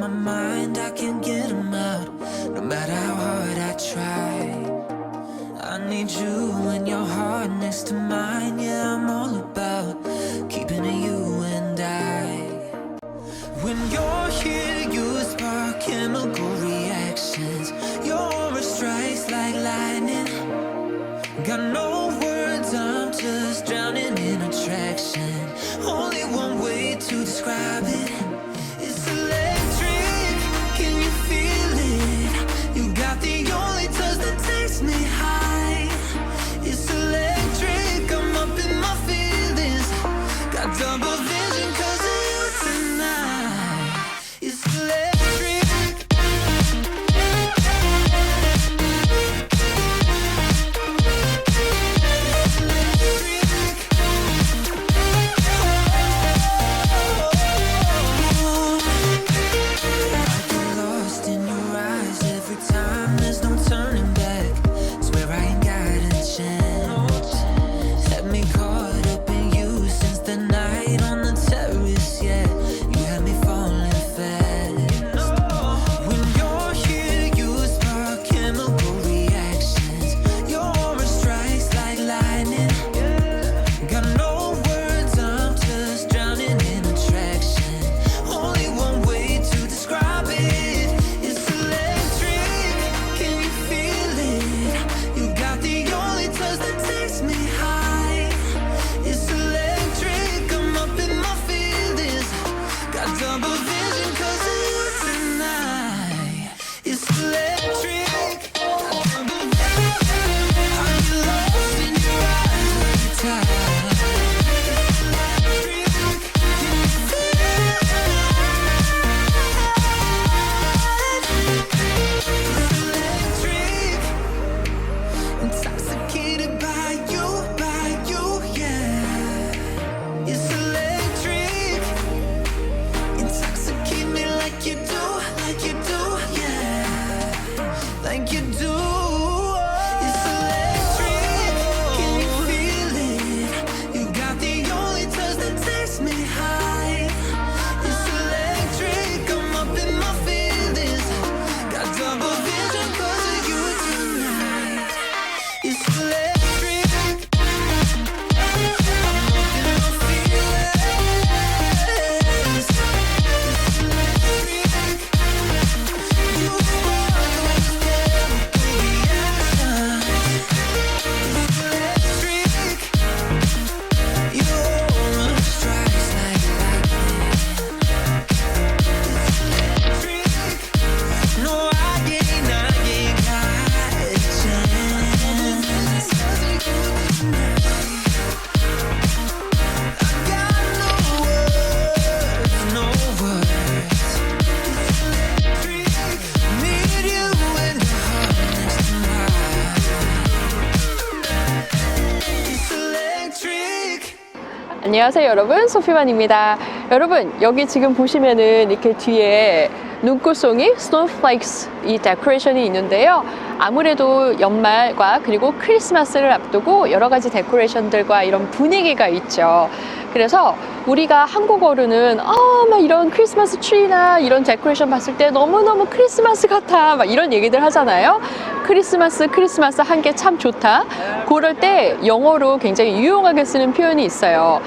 my mind, I can't get them out. No matter how hard I try. I need you and your heart next to mine. Yeah, I'm all about keeping it you and I. When you're here, you spark chemical reactions. Your aura strikes like lightning. Got no words, I'm just drowning 안녕하세요 여러분. 소피만입니다. 여러분 여기 지금 보시면은 이렇게 뒤에 눈꽃송이 스노우플레이크스 이 데코레이션이 있는데요. 아무래도 연말과 그리고 크리스마스를 앞두고 여러 가지 데코레이션들과 이런 분위기가 있죠. 그래서 우리가 한국어로는 어막 이런 크리스마스 트리나 이런 데코레이션 봤을 때 너무너무 크리스마스 같아. 막 이런 얘기들 하잖아요. 크리스마스 크리스마스 한 게 참 좋다. 그럴 때 영어로 굉장히 유용하게 쓰는 표현이 있어요.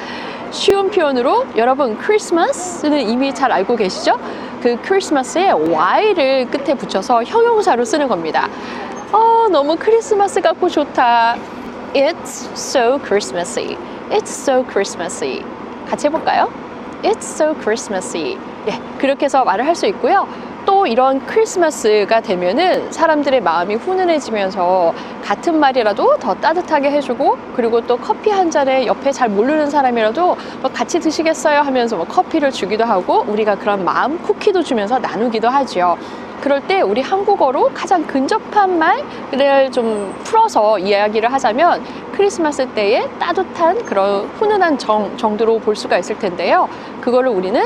쉬운 표현으로 여러분 크리스마스는 이미 잘 알고 계시죠? 그 크리스마스에 y를 끝에 붙여서 형용사로 쓰는 겁니다. 어, 너무 크리스마스 같고 좋다. It's so Christmassy. It's so Christmassy. 같이 해볼까요? It's so Christmassy. 예, 그렇게 해서 말을 할 수 있고요. 또 이런 크리스마스가 되면은 사람들의 마음이 훈훈해지면서 같은 말이라도 더 따뜻하게 해주고 그리고 또 커피 한 잔에 옆에 잘 모르는 사람이라도 뭐 같이 드시겠어요 하면서 뭐 커피를 주기도 하고 우리가 그런 마음 쿠키도 주면서 나누기도 하죠. 그럴 때 우리 한국어로 가장 근접한 말을 좀 풀어서 이야기를 하자면 크리스마스 때의 따뜻한 그런 훈훈한 정, 정도로 볼 수가 있을 텐데요. 그거를 우리는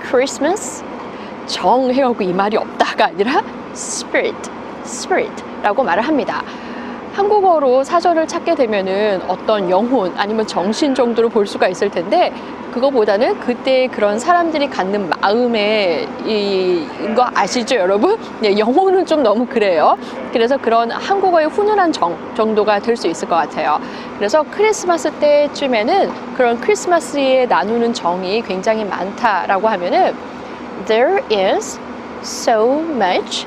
크리스마스 정 해오고 이 말이 없다가 아니라 spirit, spirit라고 말을 합니다. 한국어로 사전을 찾게 되면은 어떤 영혼 아니면 정신 정도로 볼 수가 있을 텐데 그거보다는 그때 그런 사람들이 갖는 마음의 이거 아시죠 여러분? 네, 영혼은 좀 너무 그래요. 그래서 그런 한국어의 훈훈한 정 정도가 될 수 있을 것 같아요. 그래서 크리스마스 때쯤에는 그런 크리스마스에 나누는 정이 굉장히 많다라고 하면은 there is so much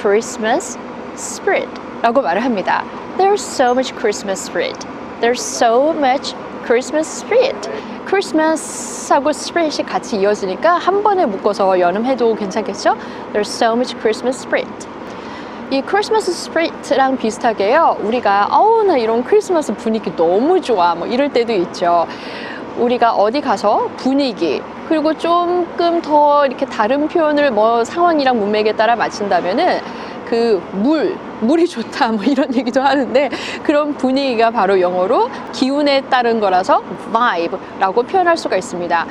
Christmas spirit 라고 말을 합니다. There's so much Christmas spirit. There's so much Christmas spirit. 크리스마스하고 spirit이 같이 이어지니까 한 번에 묶어서 연음해도 괜찮겠죠? There's so much Christmas spirit. 이 크리스마스 스프리트랑 비슷하게요. 우리가 어우 나 이런 크리스마스 분위기 너무 좋아 뭐 이럴 때도 있죠. 우리가 어디 가서 분위기 그리고 조금 더 이렇게 다른 표현을 뭐 상황이랑 문맥에 따라 맞춘다면은 그 물, 물이 좋다 뭐 이런 얘기도 하는데 그런 분위기가 바로 영어로 기운에 따른 거라서 vibe라고 표현할 수가 있습니다.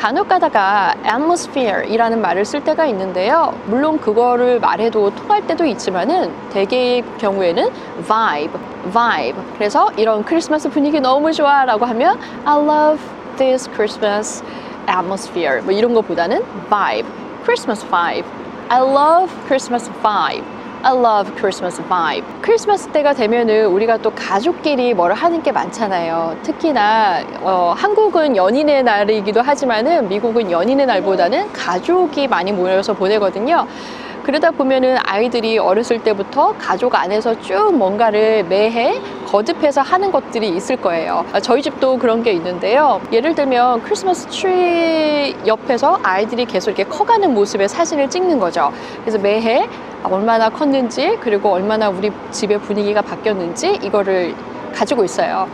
간혹 가다가 atmosphere이라는 말을 쓸 때가 있는데요. 물론 그거를 말해도 통할 때도 있지만은 대개의 경우에는 vibe, vibe. 그래서 이런 크리스마스 분위기 너무 좋아 라고 하면 I love this Christmas atmosphere. 뭐 이런 것보다는 vibe, Christmas vibe. I love Christmas vibe. I love Christmas vibe. 크리스마스 때가 되면은 우리가 또 가족끼리 뭐를 하는 게 많잖아요. 특히나 어, 한국은 연인의 날이기도 하지만은 미국은 연인의 날보다는 가족이 많이 모여서 보내거든요. 그러다 보면은 아이들이 어렸을 때부터 가족 안에서 쭉 뭔가를 매해 거듭해서 하는 것들이 있을 거예요. 아, 저희 집도 그런 게 있는데요. 예를 들면 크리스마스 트리 옆에서 아이들이 계속 이렇게 커가는 모습의 사진을 찍는 거죠. 그래서 매해 얼마나 컸는지 그리고 얼마나 우리 집의 분위기가 바뀌었는지 이거를 가지고 있어요.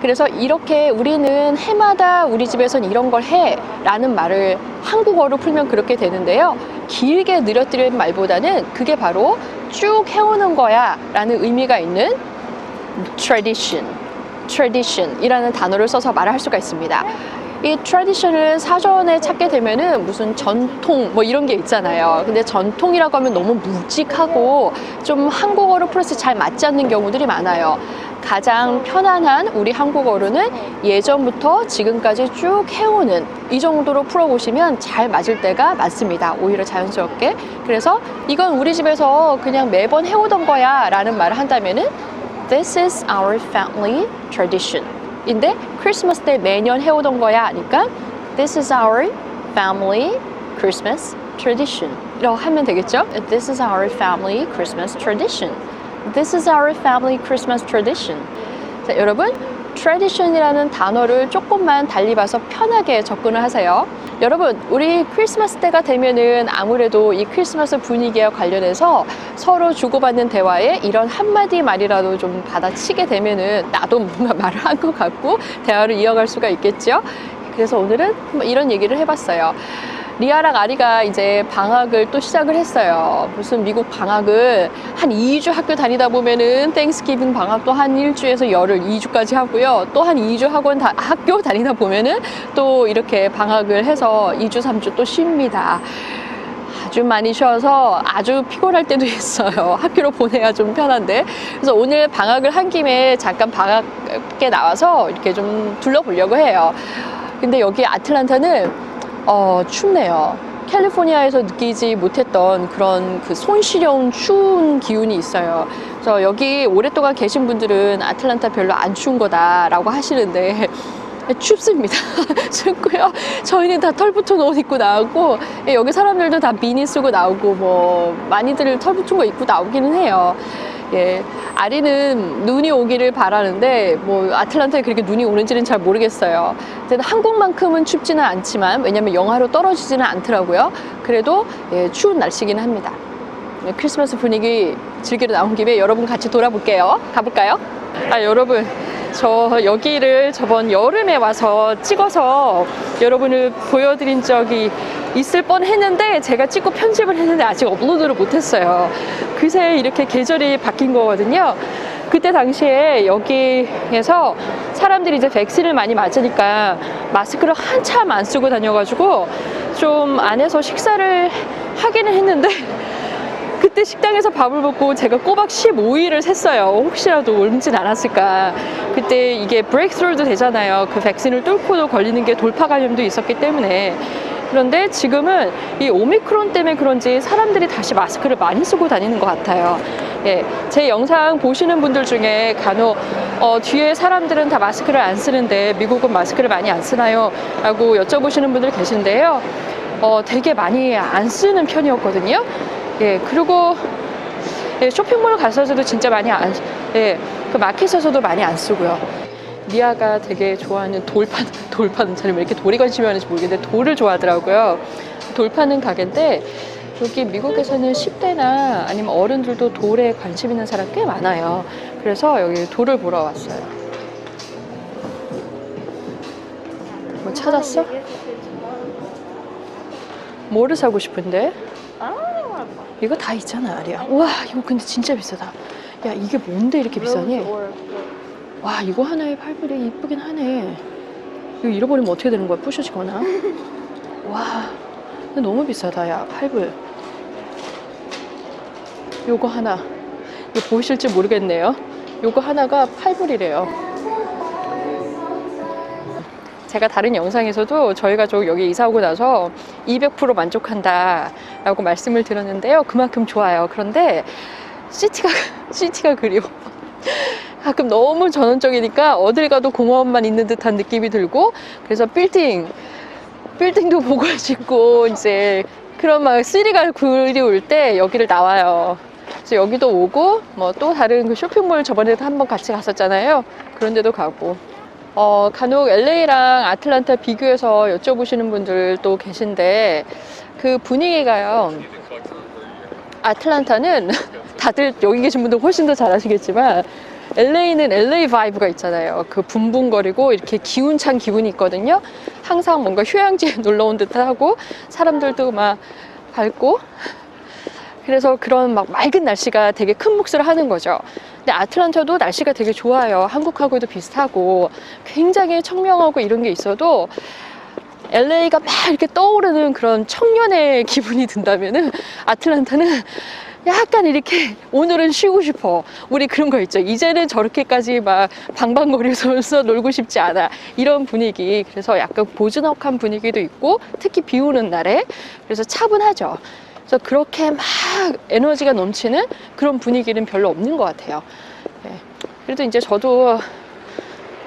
그래서 이렇게 우리는 해마다 우리 집에선 이런 걸 해 라는 말을 한국어로 풀면 그렇게 되는데요. 길게 늘어뜨린 말보다는 그게 바로 쭉 해오는 거야 라는 의미가 있는 tradition, tradition이라는 단어를 써서 말을 할 수가 있습니다. 이 tradition을 사전에 찾게 되면은 무슨 전통 뭐 이런 게 있잖아요. 근데 전통이라고 하면 너무 묵직하고 좀 한국어로 플러스 잘 맞지 않는 경우들이 많아요. 가장 편안한 우리 한국어로는 예전부터 지금까지 쭉 해오는 이 정도로 풀어보시면 잘 맞을 때가 많습니다. 오히려 자연스럽게. 그래서 이건 우리 집에서 그냥 매번 해오던 거야 라는 말을 한다면은 This is our family tradition. 인데 크리스마스 때 매년 해오던 거야 하니까 This is our family Christmas tradition. 이라고 하면 되겠죠? This is our family Christmas tradition. This is our family Christmas tradition. 자, 여러분, tradition이라는 단어를 조금만 달리 봐서 편하게 접근을 하세요. 여러분, 우리 크리스마스 때가 되면은 아무래도 이 크리스마스 분위기와 관련해서 서로 주고받는 대화에 이런 한마디 말이라도 좀 받아치게 되면은 나도 뭔가 말을 한 것 같고 대화를 이어갈 수가 있겠죠. 그래서 오늘은 뭐 이런 얘기를 해봤어요. 리아랑 아리가 이제 방학을 또 시작을 했어요. 무슨 미국 방학을 한 2주 학교 다니다 보면은 땡스기빙 방학도 한 1주에서 열흘 2주까지 하고요. 또 한 2주 학원 다, 학교 다니다 보면은 또 이렇게 방학을 해서 2주 3주 또 쉽니다. 아주 많이 쉬어서 아주 피곤할 때도 있어요. 학교로 보내야 좀 편한데. 그래서 오늘 방학을 한 김에 잠깐 방학에 나와서 이렇게 좀 둘러보려고 해요. 근데 여기 아틀란타는 어, 춥네요. 캘리포니아에서 느끼지 못했던 그런 그 손시려운 추운 기운이 있어요. 그래서 여기 오랫동안 계신 분들은 아틀란타 별로 안 추운 거다라고 하시는데 춥습니다. 춥고요. 저희는 다 털 붙은 옷 입고 나오고 예, 여기 사람들도 다 비니 쓰고 나오고 뭐 많이들 털 붙은 거 입고 나오기는 해요. 예, 아리는 눈이 오기를 바라는데 뭐 아틀란타에 그렇게 눈이 오는지는 잘 모르겠어요. 근데 한국만큼은 춥지는 않지만 왜냐면 영하로 떨어지지는 않더라고요. 그래도 예, 추운 날씨기는 합니다. 예, 크리스마스 분위기 즐기러 나온 김에 여러분 같이 돌아볼게요. 가볼까요? 아 여러분 저 여기를 저번 여름에 와서 찍어서 여러분을 보여드린 적이 있을 뻔 했는데 제가 찍고 편집을 했는데 아직 업로드를 못했어요. 그새 이렇게 계절이 바뀐 거거든요. 그때 당시에 여기에서 사람들이 이제 백신을 많이 맞으니까 마스크를 한참 안 쓰고 다녀가지고 좀 안에서 식사를 하기는 했는데 그때 식당에서 밥을 먹고 제가 꼬박 15일을 샜어요. 혹시라도 옮진 않았을까. 그때 이게 브레이크스루도 되잖아요. 그 백신을 뚫고도 걸리는 게 돌파 감염도 있었기 때문에. 그런데 지금은 이 오미크론 때문에 그런지 사람들이 다시 마스크를 많이 쓰고 다니는 것 같아요. 예, 제 영상 보시는 분들 중에 간혹 어, 뒤에 사람들은 다 마스크를 안 쓰는데 미국은 마스크를 많이 안 쓰나요? 라고 여쭤보시는 분들 계신데요. 어, 되게 많이 안 쓰는 편이었거든요. 예, 그리고 예, 쇼핑몰 가서도 진짜 많이 안, 예, 그 마켓에서도 많이 안 쓰고요. 미아가 되게 좋아하는 돌판, 돌파는 잘왜 이렇게 돌이 관심이 많은지 모르겠는데 돌을 좋아하더라고요. 돌 파는 가게인데 여기 미국에서는 10대나 아니면 어른들도 돌에 관심 있는 사람 꽤 많아요. 그래서 여기 돌을 보러 왔어요. 뭐 찾았어? 뭐를 사고 싶은데? 이거 다 있잖아, 아리야. 와, 이거 근데 진짜 비싸다. 야, 이게 뭔데 이렇게 비싸니? 와, 이거 하나에 8불이 이쁘긴 하네. 이거 잃어버리면 어떻게 되는 거야? 부셔지거나? 와, 너무 비싸다, 야. 8불. 요거 하나. 이거 보이실지 모르겠네요. 요거 하나가 8불이래요. 제가 다른 영상에서도 저희 가족 여기 이사 오고 나서 200% 만족한다 라고 말씀을 드렸는데요. 그만큼 좋아요. 그런데 시티가, 시티가 그리워. 가끔 너무 전원적이니까 어딜 가도 공원만 있는 듯한 느낌이 들고 그래서 빌딩, 빌딩도 보고 싶고 이제 그런 막 시리가 그리울 때 여기를 나와요. 그래서 여기도 오고 뭐 또 다른 그 쇼핑몰 저번에도 한번 같이 갔었잖아요. 그런 데도 가고 어, 간혹 LA랑 아틀란타 비교해서 여쭤보시는 분들도 계신데 그 분위기가요. 아틀란타는 다들 여기 계신 분들 훨씬 더 잘 아시겠지만 LA는 LA 바이브가 있잖아요. 그 붕붕거리고 이렇게 기운찬 기분이 있거든요. 항상 뭔가 휴양지에 놀러 온 듯하고 사람들도 막 밝고 그래서 그런 막 맑은 날씨가 되게 큰 몫을 하는 거죠. 근데 아틀란타도 날씨가 되게 좋아요. 한국하고도 비슷하고 굉장히 청명하고 이런 게 있어도 LA가 막 이렇게 떠오르는 그런 청년의 기분이 든다면은 아틀란타는 약간 이렇게 오늘은 쉬고 싶어. 우리 그런 거 있죠. 이제는 저렇게까지 막 방방거리면서 놀고 싶지 않아. 이런 분위기. 그래서 약간 보즈넉한 분위기도 있고 특히 비 오는 날에 그래서 차분하죠. 그래서 그렇게 막 에너지가 넘치는 그런 분위기는 별로 없는 것 같아요. 네. 그래도 이제 저도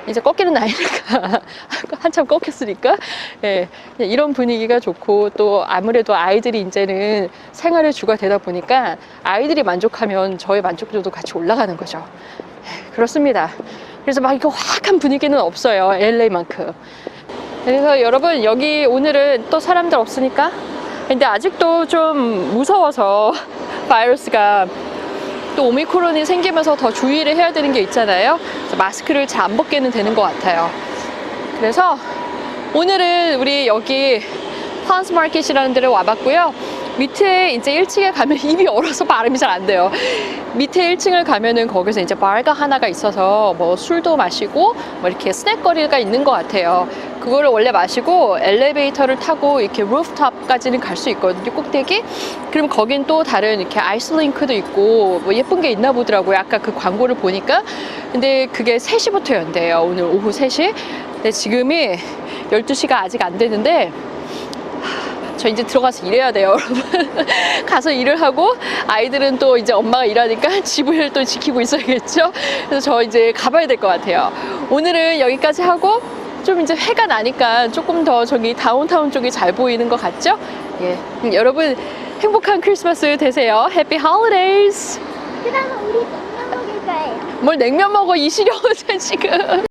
이제 꺾이는 나이니까 한참 꺾였으니까 예, 이런 분위기가 좋고 또 아무래도 아이들이 이제는 생활의 주가 되다 보니까 아이들이 만족하면 저의 만족도도 같이 올라가는 거죠. 예, 그렇습니다. 그래서 막 이거 화학한 분위기는 없어요. LA만큼. 그래서 여러분 여기 오늘은 또 사람들 없으니까 근데 아직도 좀 무서워서 바이러스가 또 오미크론이 생기면서 더 주의를 해야 되는 게 있잖아요. 마스크를 잘 안 벗게는 되는 것 같아요. 그래서 오늘은 우리 여기 파운스 마켓이라는 데를 와봤고요. 밑에 이제 1층에 가면 입이 얼어서 발음이 잘 안 돼요. 밑에 1층을 가면은 거기서 이제 바가 하나가 있어서 뭐 술도 마시고 뭐 이렇게 스낵거리가 있는 것 같아요. 그거를 원래 마시고 엘리베이터를 타고 이렇게 루프탑까지는 갈 수 있거든요. 꼭대기. 그럼 거긴 또 다른 이렇게 아이스링크도 있고 뭐 예쁜 게 있나 보더라고요. 아까 그 광고를 보니까. 근데 그게 3시부터 연대요. 오늘 오후 3시. 근데 지금이 12시가 아직 안 되는데 저 이제 들어가서 일해야 돼요, 여러분. 가서 일을 하고 아이들은 또 이제 엄마가 일하니까 집을 또 지키고 있어야겠죠. 그래서 저 이제 가봐야 될 것 같아요. 오늘은 여기까지 하고 좀 이제 해가 나니까 조금 더 저기 다운타운 쪽이 잘 보이는 것 같죠? 예. 음, 여러분 행복한 크리스마스 되세요. 해피 홀리데이즈. 그다음 우리 냉면 먹을 거예요. 뭘 냉면 먹어 이 시려운 지금.